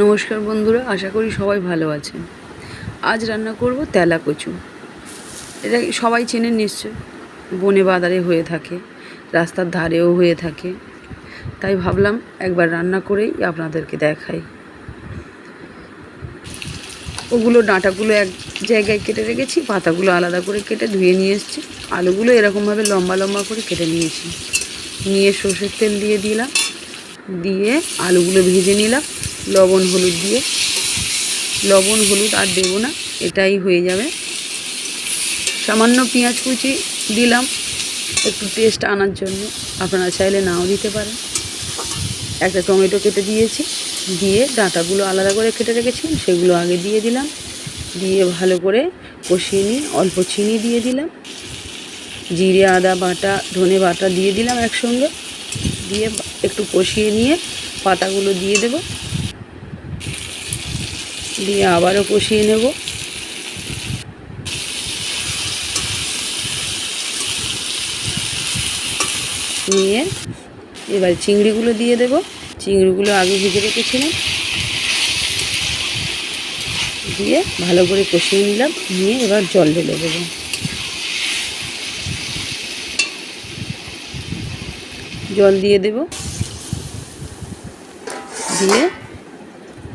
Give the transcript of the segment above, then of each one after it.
নমস্কার বন্ধুরা, আশা করি সবাই ভালো আছেন। আজ রান্না করব তেলা কচু এটা সবাই চেনেন নিশ্চয়, বনে বাদারে হয়ে থাকে, রাস্তার ধারেও হয়ে থাকে। তাই ভাবলাম একবার রান্না করেই আপনাদেরকে দেখাই। ওগুলো ডাঁটাগুলো এক জায়গায় কেটে রেখেছি, পাতাগুলো আলাদা করে কেটে ধুয়ে নিয়ে এসেছি। আলুগুলো এরকমভাবে লম্বা লম্বা করে কেটে নিয়েছি। নিয়ে সর্ষের তেল দিয়ে দিলাম, দিয়ে আলুগুলো ভেজে নিলাম। লবণ, হলুদ দিয়ে। লবণ, হলুদ আর দেবো না, এটাই হয়ে যাবে। সামান্য পেঁয়াজ কুচি দিলাম, একটু টেস্ট আনার জন্য। আপনারা চাইলে নাও দিতে পারেন। একটা টমেটো কেটে দিয়েছি, দিয়ে ডাঁটাগুলো আলাদা করে কেটে রেখেছিলাম, সেগুলো আগে দিয়ে দিলাম। দিয়ে ভালো করে কষিয়ে নিয়ে অল্প চিনি দিয়ে দিলাম। জিরে, আদা বাটা, ধনে বাটা দিয়ে দিলাম একসঙ্গে। দিয়ে একটু কষিয়ে নিয়ে পাতাগুলো দিয়ে দেব। দিয়ে আবারও কষিয়ে নেব। নিয়ে এবার চিংড়িগুলো দিয়ে দেব। চিংড়িগুলো আগে ভেজে রেখেছিলাম। দিয়ে ভালো করে কষিয়ে নিলাম। নিয়ে এবার জল ঢেলে দেবো। জল দিয়ে দেব। দিয়ে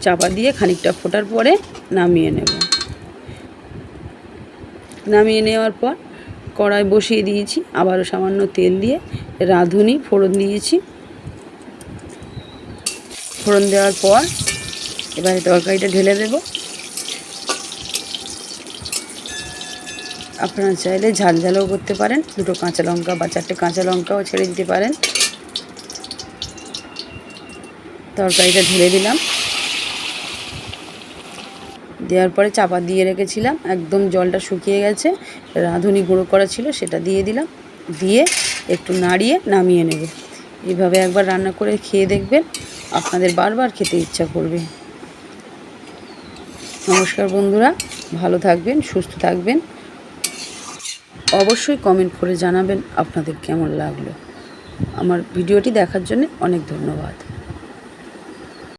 চাপা দিয়ে খানিকটা ফোটার পরে নামিয়ে নেব। নামিয়ে নেওয়ার পর কড়াই বসিয়ে দিয়েছি, আবারও সামান্য তেল দিয়ে রাঁধুনি, ফোড়ন দিয়েছি। ফোড়ন দেওয়ার পর এবারে তরকারিটা ঢেলে দেব। আপনারা চাইলে ঝাল ঝালও করতে পারেন, দুটো কাঁচা লঙ্কা বা চারটে কাঁচা লঙ্কাও ছেড়ে দিতে পারেন। তরকারিটা ঢেলে দিলাম। দেওয়ার পরে চাপা দিয়ে রেখেছিলাম। একদম জলটা শুকিয়ে গেছে, রাঁধুনি গুঁড়ো করা ছিল, সেটা দিয়ে দিলাম। দিয়ে একটু নাড়িয়ে নামিয়ে নেব। এইভাবে একবার রান্না করে খেয়ে দেখবেন, আপনাদের বারবার খেতে ইচ্ছা করবে। নমস্কার বন্ধুরা, ভালো থাকবেন, সুস্থ থাকবেন। অবশ্যই কমেন্ট করে জানাবেন আপনাদের কেমন লাগল। আমার ভিডিওটি দেখার জন্য অনেক ধন্যবাদ।